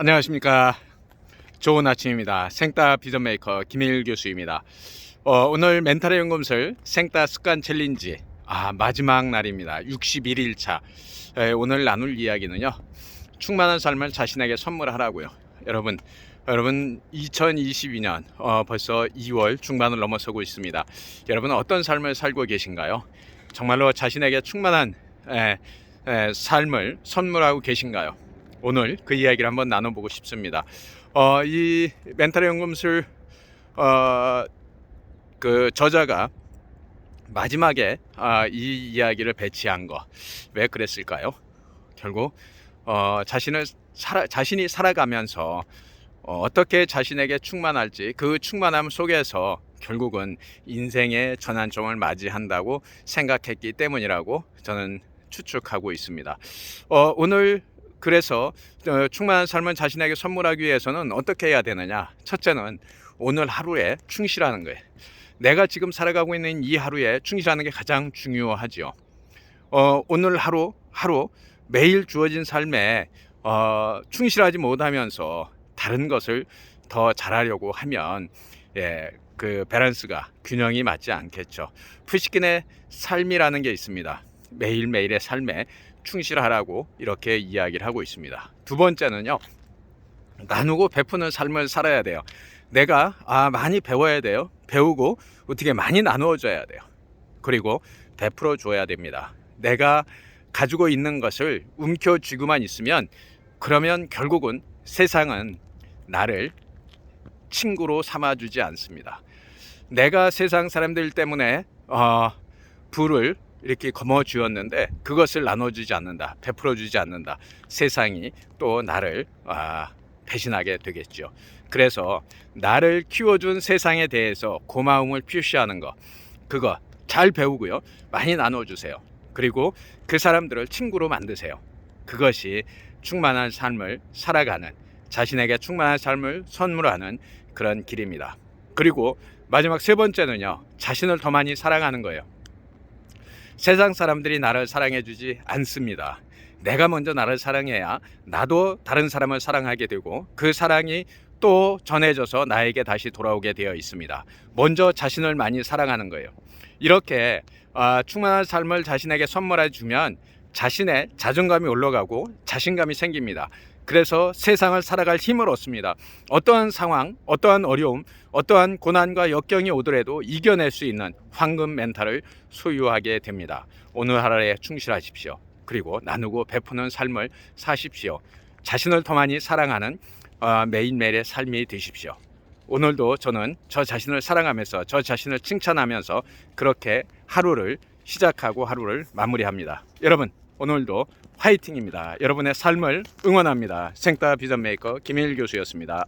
안녕하십니까. 좋은 아침입니다. 생따 비전 메이커 김일 교수입니다. 어, 오늘 멘탈의 연금술 생따 습관 챌린지 아, 마지막 날입니다. 61일 차. 에, 오늘 나눌 이야기는요. 충만한 삶을 자신에게 선물하라고요. 여러분, 여러분 2022년 어, 벌써 2월 중반을 넘어서고 있습니다. 여러분 어떤 삶을 살고 계신가요? 정말로 자신에게 충만한 에, 에, 삶을 선물하고 계신가요? 오늘 그 이야기를 한번 나눠보고 싶습니다. 어, 이 멘탈의 연금술 어, 그 저자가 마지막에 아, 이 이야기를 배치한 거 왜 그랬을까요? 결국 어, 자신을 살아, 자신이 살아가면서 어, 어떻게 자신에게 충만할지 그 충만함 속에서 결국은 인생의 전환점을 맞이한다고 생각했기 때문이라고 저는 추측하고 있습니다. 어, 오늘 그래서 어, 충만한 삶을 자신에게 선물하기 위해서는 어떻게 해야 되느냐? 첫째는 오늘 하루에 충실하는 거예요. 내가 지금 살아가고 있는 이 하루에 충실하는 게 가장 중요하죠. 어, 오늘 하루 하루 매일 주어진 삶에 어, 충실하지 못하면서 다른 것을 더 잘하려고 하면 예, 그 밸런스가 균형이 맞지 않겠죠. 푸시킨의 삶이라는 게 있습니다. 매일매일의 삶에 충실하라고 이렇게 이야기를 하고 있습니다. 두 번째는요. 나누고 베푸는 삶을 살아야 돼요. 내가 아 많이 배워야 돼요. 배우고 어떻게 많이 나누어 줘야 돼요. 그리고 베풀어 줘야 됩니다. 내가 가지고 있는 것을 움켜 쥐고만 있으면 그러면 결국은 세상은 나를 친구로 삼아주지 않습니다. 내가 세상 사람들 때문에 어, 불을 이렇게 거머 쥐었는데 그것을 나눠주지 않는다, 베풀어주지 않는다. 세상이 또 나를 아, 배신하게 되겠죠. 그래서 나를 키워준 세상에 대해서 고마움을 표시하는 것, 그거 잘 배우고요. 많이 나눠주세요. 그리고 그 사람들을 친구로 만드세요. 그것이 충만한 삶을 살아가는 자신에게 충만한 삶을 선물하는 그런 길입니다. 그리고 마지막 세 번째는요. 자신을 더 많이 사랑하는 거예요. 세상 사람들이 나를 사랑해 주지 않습니다. 내가 먼저 나를 사랑해야 나도 다른 사람을 사랑하게 되고 그 사랑이 또 전해져서 나에게 다시 돌아오게 되어 있습니다. 먼저 자신을 많이 사랑하는 거예요. 이렇게 아, 충만한 삶을 자신에게 선물해 주면 자신의 자존감이 올라가고 자신감이 생깁니다. 그래서 세상을 살아갈 힘을 얻습니다. 어떠한 상황, 어떠한 어려움, 어떠한 고난과 역경이 오더라도 이겨낼 수 있는 황금 멘탈을 소유하게 됩니다. 오늘 하루에 충실하십시오. 그리고 나누고 베푸는 삶을 사십시오. 자신을 더 많이 사랑하는 어, 매일매일의 삶이 되십시오. 오늘도 저는 저 자신을 사랑하면서 저 자신을 칭찬하면서 그렇게 하루를 시작하고 하루를 마무리합니다. 여러분 오늘도 화이팅입니다. 여러분의 삶을 응원합니다. 생따 비전 메이커 김일 교수였습니다.